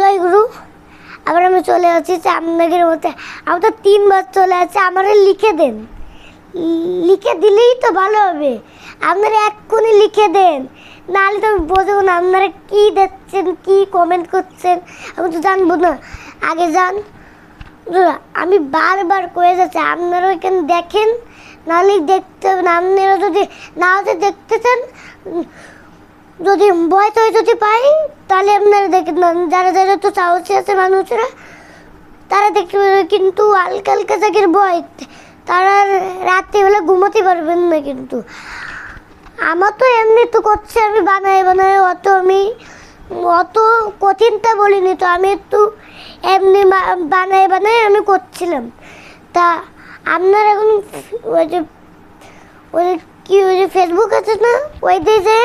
জয়গুরু। আবার আমি চলে আসছি চামনাগের মধ্যে। আমি তো তিনবার চলে আসছি আমারে লিখে দেন। লিখে দিলেই তো ভালো হবে। আপনারা এক্ষুনি লিখে দেন। নাহলে তো আমি বোঝবো না, আপনারা কী দেখছেন, কী কমেন্ট করছেন, আমি তো জানব না। আগে যান। আমি বারবার করে যাচ্ছি, আপনারা এখানে দেখেন, নাহলে দেখতে হবে না। আপনারা যদি না হতে দেখতে চান যদি ভয় টয় যদি পাই, তাহলে আপনারা দেখেন যারা যারা তো সাহসী আছে মানুষরা, তারা দেখবে কিন্তু হালকা হালকা জাগের ভয়। তারা রাত্রিবেলা ঘুমোতে পারবেন না কিন্তু। আমার তো এমনি তো করছে, আমি বানাই বানাই, অত আমি, অত কঠিনটা বলিনি তো, আমি একটু এমনি বানাই বানাই আমি করছিলাম। তা আপনার এখন ওই যে, ওই কি ওই যে ফেসবুক আছে না, ওই দিয়ে যে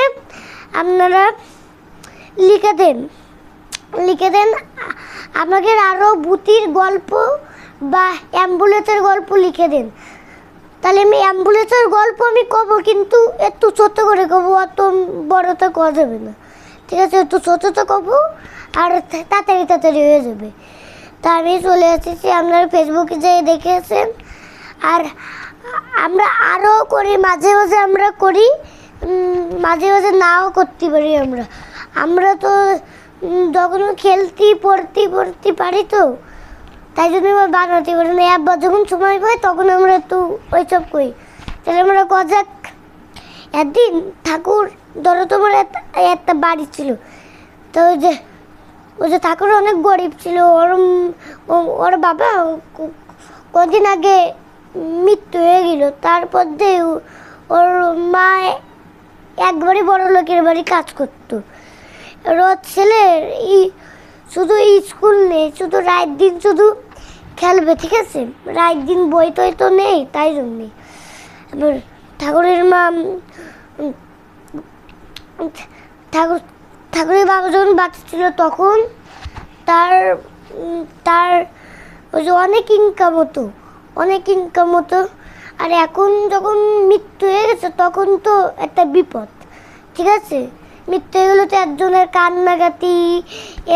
আপনারা লিখে দেন। লিখে দেন আ- আমাকে আরও ভূতির গল্প বা অ্যাম্বুলেন্সের গল্প লিখে দেন। তাহলে আমি অ্যাম্বুলেন্সের গল্প আমি কব, কিন্তু একটু ছোট করে কব, অত বড়টা করা যাবে না। ঠিক আছে, একটু ছোটটা কব, আর তাড়াতাড়ি তাড়াতাড়ি হয়ে যাবে। তা আমি চলে এসেছি, আপনার ফেসবুকে যেয়ে দেখেছেন আর আমরা আরও করি, মাঝে মাঝে আমরা করি। মাঝে মাঝে নাও করতে পারি আমরা। আমরা তো যখন খেলতে, পড়তে পড়তে পারি তো, তাই জন্য আমরা বানাতে পারি না। একবার যখন সময় পাই, তখন আমরা একটু ওইসব করি। তাহলে আমরা কজাক, একদিন ঠাকুর, ধরো তোমার একটা বাড়ি ছিল। তো ওই যে ওই যে ঠাকুর অনেক গরিব ছিল। ওর ওর বাবা কদিন আগে মৃত্যু হয়ে গেল। তারপর দিয়ে ওর মা একবারই বড় লোকের বাড়ি কাজ করতো। এবার ওর ছেলে ই, শুধু স্কুল নেই, শুধু রাত দিন শুধু খেলবে, ঠিক আছে? রাত দিন বই টই তো নেই, তাই জন্যে। এবার ঠাকুরের মা ঠাকুর, ঠাকুরের বাবা যখন বাচ্চা ছিল তখন তার তার ওই যে অনেক ইনকাম হতো, অনেক ইনকাম হতো। আর এখন যখন মৃত্যু হয়ে গেছে, তখন তো একটা বিপদ, ঠিক আছে? মৃত্যু হয়ে গেলে তো একজনের কান্নাকাতি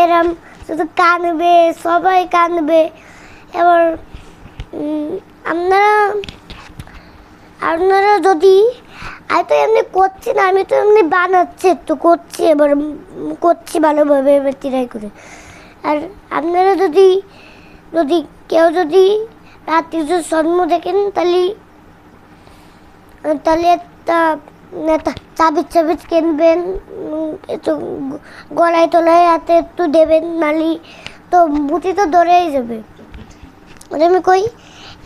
এরম শুধু কানবে সবাই কানবে এবার আপনারা আপনারা যদি, আমি তো এমনি করছি না, আমি তো এমনি বানাচ্ছি একটু, করছি এবার করছি ভালোভাবে, এবার ট্রাই করে। আর আপনারা যদি যদি কেউ যদি যদি জন্ম দেখেন, তাহলে তাহলে চাবিচ চাবিচ কিনবেন একটু গলায় টলায় হাতে একটু দেবেন নালি, তো বুটি তো ধরেই যাবে। ওটা আমি কই,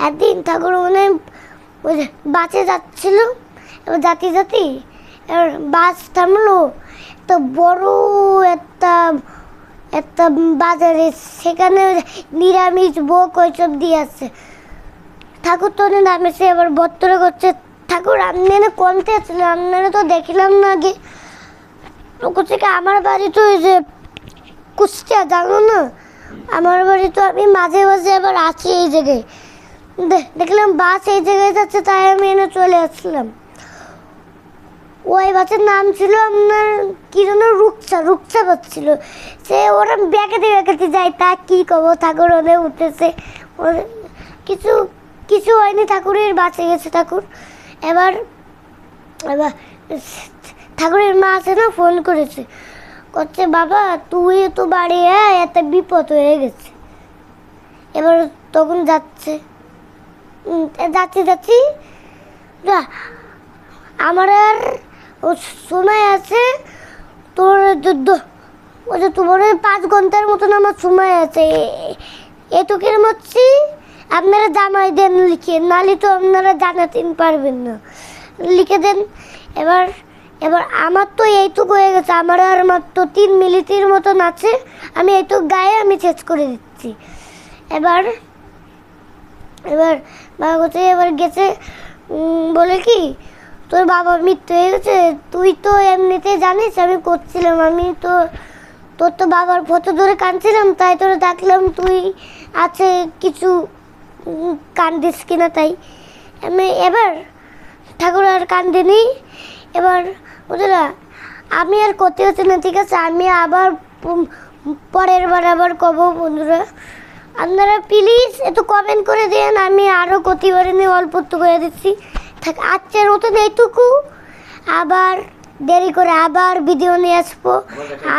একদিন ঠাকুর মানে বাসে যাচ্ছিল, এবার জাতি জাতি এবার বাস থামলো তো বড় একটা একটা বাজারে, সেখানে নিরামিষ বোক ওইসব দিয়ে আছে ঠাকুর তো অনেক নামেছে, এবার বত্তরে করছে ঠাকুর আপনারা কোনতে ছিল আপনারা তো দেখিলাম না আগে। করছে আমার বাড়ি তো ওই যে কুষ্টিয়া, জানো না? আমার বাড়ি তো আমি মাঝে মাঝে আবার আছি এই জায়গায়। দেখলাম বাস এই জায়গায় যাচ্ছে, তাই আমি এনে চলে আসলাম। ওই বাসের নাম ছিল আপনার, কি যেন রুকসা রুকসা বাস ছিল। সে ওরা ব্যাকেতে ব্যাকেতে যায়, তা কি কব ঠাকুর ওদের উঠেছে। কিছু কিছু হয়নি, ঠাকুরের বাঁচে গেছে ঠাকুর। এবার এবার, ঠাকুরের মা আছে না ফোন করেছে। করছে বাবা, তুই তো বাড়ি হ্যাঁ একটা বিপদ হয়ে গেছে। এবার তখন যাচ্ছে। যাচ্ছি যাচ্ছি। আমার আর ও সময় আছে, তোর যুদ্ধ ওই যে তোমার পাঁচ ঘণ্টার মতন আমার সময় আছে এটুকের মধ্যে আপনারা জামাই দেন লিখে, নালে তো আপনারা জানাতেন পারবেন না। লিখে দেন, এবার এবার আমার তো এইটুকু হয়ে গেছে, আমার আর মাত্র তিন মিলিটির মতন আছে, আমি এইটুকু গায়ে আমি শেষ করে দিচ্ছি। এবার এবার বাবা কোথায় এবার গেছে বলে কি, তোর বাবা মৃত্যু হয়ে গেছে, তুই তো এমনিতে জানিস আমি করছিলাম, আমি তো, তোর তো বাবার ফটো ধরে কাঁদছিলাম, তাই তোরে ডাকলাম, তুই আছে কিছু কান্দিস কিনা তাই। আমি এবার ঠাকুর আর কান্দিনি এবার বুঝলা আমি আর করতে হচ্ছে না ঠিক আছে? আমি আবার পরের বার আবার কব বন্ধুরা। আপনারা প্লিজ একটু কমেন্ট করে দেন আমি আরও প্রতিবারে নিয়ে অল্প একটু করে দিচ্ছি। থাক আজকের মতন এইটুকু। আবার দেরি করে আবার ভিডিও নিয়ে আসব।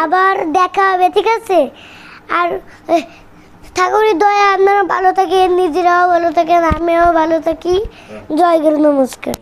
আবার দেখা হবে। ঠিক আছে? আর ঠাকুরের দয়া আপনারা ভালো থাকেন নিজেরাও ভালো থাকেন আমিও ভালো থাকি। জয় গুরু নমস্কার।